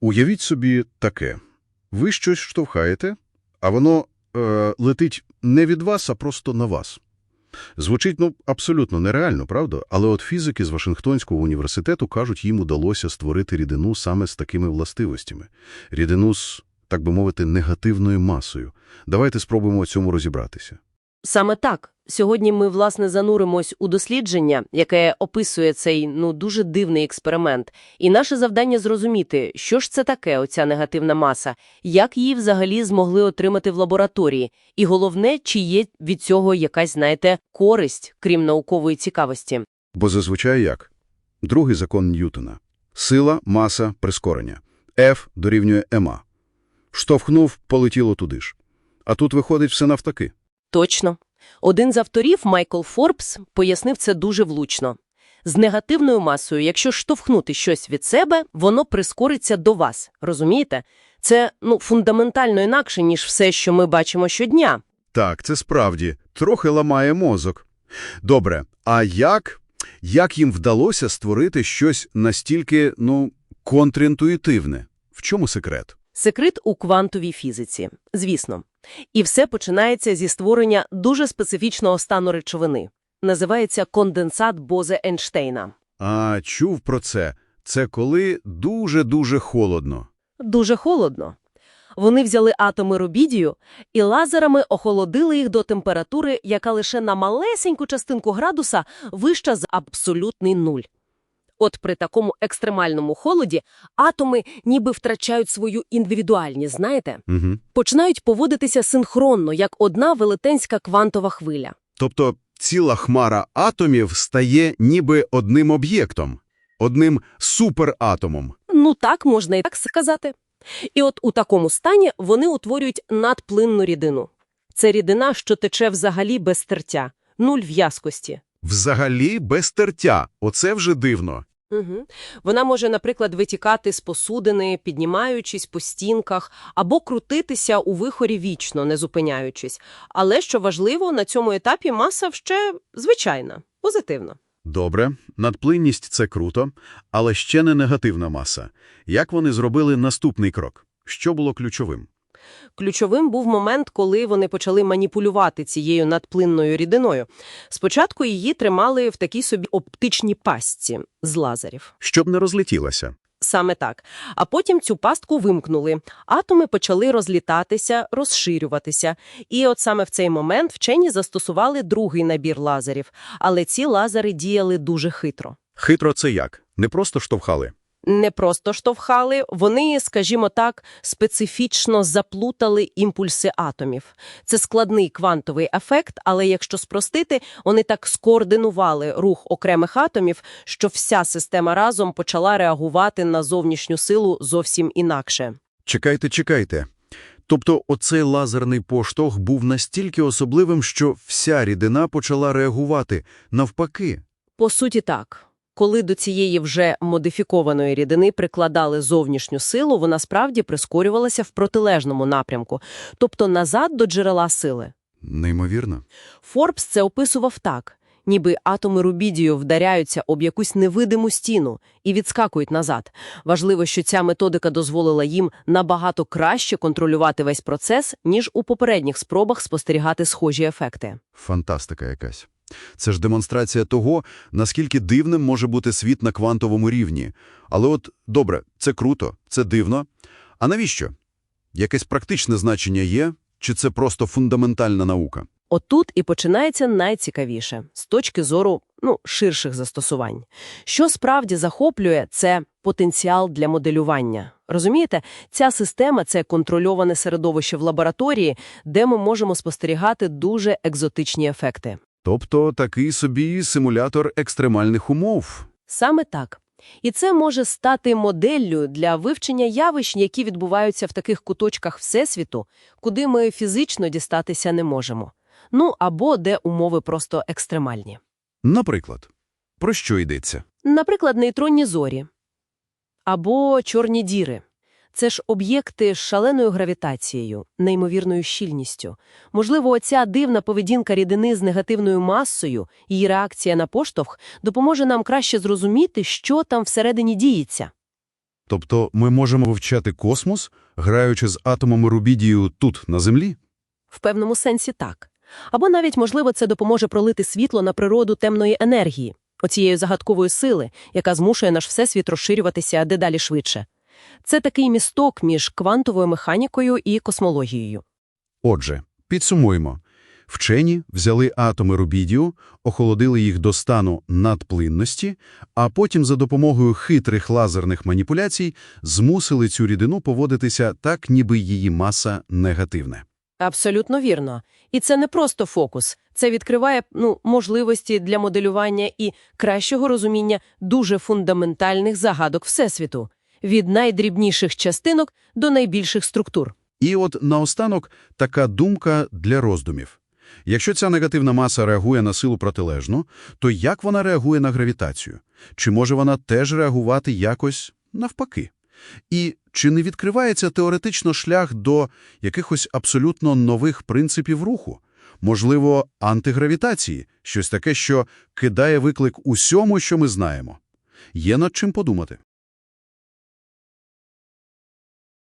Уявіть собі таке. Ви щось штовхаєте, а воно е, летить не від вас, а просто на вас. Звучить, ну, абсолютно нереально, правда? Але от фізики з Вашингтонського університету кажуть, їм удалося створити рідину саме з такими властивостями. Рідину з, так би мовити, негативною масою. Давайте спробуємо у цьому розібратися. Саме так. Сьогодні ми, власне, зануримось у дослідження, яке описує цей, ну, дуже дивний експеримент. І наше завдання зрозуміти, що ж це таке, оця негативна маса, як її взагалі змогли отримати в лабораторії, і головне, чи є від цього якась, знаєте, користь, крім наукової цікавості. Бо зазвичай як? Другий закон Ньютона. Сила, маса, прискорення. F дорівнює ма. Штовхнув, полетіло туди ж. А тут виходить все навтаки. Точно. Один з авторів, Майкл Форбс, пояснив це дуже влучно. З негативною масою, якщо штовхнути щось від себе, воно прискориться до вас. Розумієте? Це, ну, фундаментально інакше, ніж все, що ми бачимо щодня. Так, це справді. Трохи ламає мозок. Добре, а як, як їм вдалося створити щось настільки, ну, контрінтуїтивне? В чому секрет? Секрет у квантовій фізиці, звісно. І все починається зі створення дуже специфічного стану речовини. Називається конденсат Бозе-Ейнштейна. А, чув про це. Це коли дуже-дуже холодно. Дуже холодно. Вони взяли атоми рубідію і лазерами охолодили їх до температури, яка лише на малесеньку частинку градуса вища за абсолютний нуль. От при такому екстремальному холоді атоми ніби втрачають свою індивідуальність, знаєте? Угу. Починають поводитися синхронно, як одна велетенська квантова хвиля. Тобто ціла хмара атомів стає ніби одним об'єктом, одним суператомом. Ну так, можна і так сказати. І от у такому стані вони утворюють надплинну рідину. Це рідина, що тече взагалі без тертя, нуль в'язкості. Взагалі без тертя. Оце вже дивно. Угу. Вона може, наприклад, витікати з посудини, піднімаючись по стінках, або крутитися у вихорі вічно, не зупиняючись. Але, що важливо, на цьому етапі маса ще звичайна, позитивна. Добре, надплинність – це круто, але ще не негативна маса. Як вони зробили наступний крок? Що було ключовим? Ключовим був момент, коли вони почали маніпулювати цією надплинною рідиною. Спочатку її тримали в такій собі оптичній пастці з лазерів. Щоб не розлетілося. Саме так. А потім цю пастку вимкнули. Атоми почали розлітатися, розширюватися. І от саме в цей момент вчені застосували другий набір лазерів. Але ці лазери діяли дуже хитро. Хитро це як? Не просто штовхали. Не просто штовхали, вони, скажімо так, специфічно заплутали імпульси атомів. Це складний квантовий ефект, але якщо спростити, вони так скоординували рух окремих атомів, що вся система разом почала реагувати на зовнішню силу зовсім інакше. Чекайте, чекайте. Тобто оцей лазерний поштовх був настільки особливим, що вся рідина почала реагувати навпаки. По суті, так. Коли до цієї вже модифікованої рідини прикладали зовнішню силу, вона справді прискорювалася в протилежному напрямку, тобто назад до джерела сили. Неймовірно. Форбс це описував так, ніби атоми рубідію вдаряються об якусь невидиму стіну і відскакують назад. Важливо, що ця методика дозволила їм набагато краще контролювати весь процес, ніж у попередніх спробах спостерігати схожі ефекти. Фантастика якась. Це ж демонстрація того, наскільки дивним може бути світ на квантовому рівні. Але от, добре, це круто, це дивно. А навіщо? Якесь практичне значення є? Чи це просто фундаментальна наука? Отут і починається найцікавіше з точки зору ну, ширших застосувань. Що справді захоплює – це потенціал для моделювання. Розумієте, ця система – це контрольоване середовище в лабораторії, де ми можемо спостерігати дуже екзотичні ефекти. Тобто такий собі симулятор екстремальних умов. Саме так. І це може стати моделлю для вивчення явищ, які відбуваються в таких куточках Всесвіту, куди ми фізично дістатися не можемо. Ну, або де умови просто екстремальні. Наприклад, про що йдеться? Наприклад, нейтронні зорі. Або чорні діри. Це ж об'єкти з шаленою гравітацією, неймовірною щільністю. Можливо, оця дивна поведінка рідини з негативною масою, її реакція на поштовх допоможе нам краще зрозуміти, що там всередині діється. Тобто ми можемо вивчати космос, граючи з атомами рубідію тут, на Землі? В певному сенсі так. Або навіть, можливо, це допоможе пролити світло на природу темної енергії, оцієї загадкової сили, яка змушує наш всесвіт розширюватися дедалі швидше. Це такий місток між квантовою механікою і космологією. Отже, підсумуємо. Вчені взяли атоми рубідію, охолодили їх до стану надплинності, а потім за допомогою хитрих лазерних маніпуляцій змусили цю рідину поводитися так, ніби її маса негативна. Абсолютно вірно. І це не просто фокус. Це відкриває ну, можливості для моделювання і кращого розуміння дуже фундаментальних загадок Всесвіту. Від найдрібніших частинок до найбільших структур. І от наостанок така думка для роздумів. Якщо ця негативна маса реагує на силу протилежну, то як вона реагує на гравітацію? Чи може вона теж реагувати якось навпаки? І чи не відкривається теоретично шлях до якихось абсолютно нових принципів руху? Можливо, антигравітації, щось таке, що кидає виклик усьому, що ми знаємо? Є над чим подумати.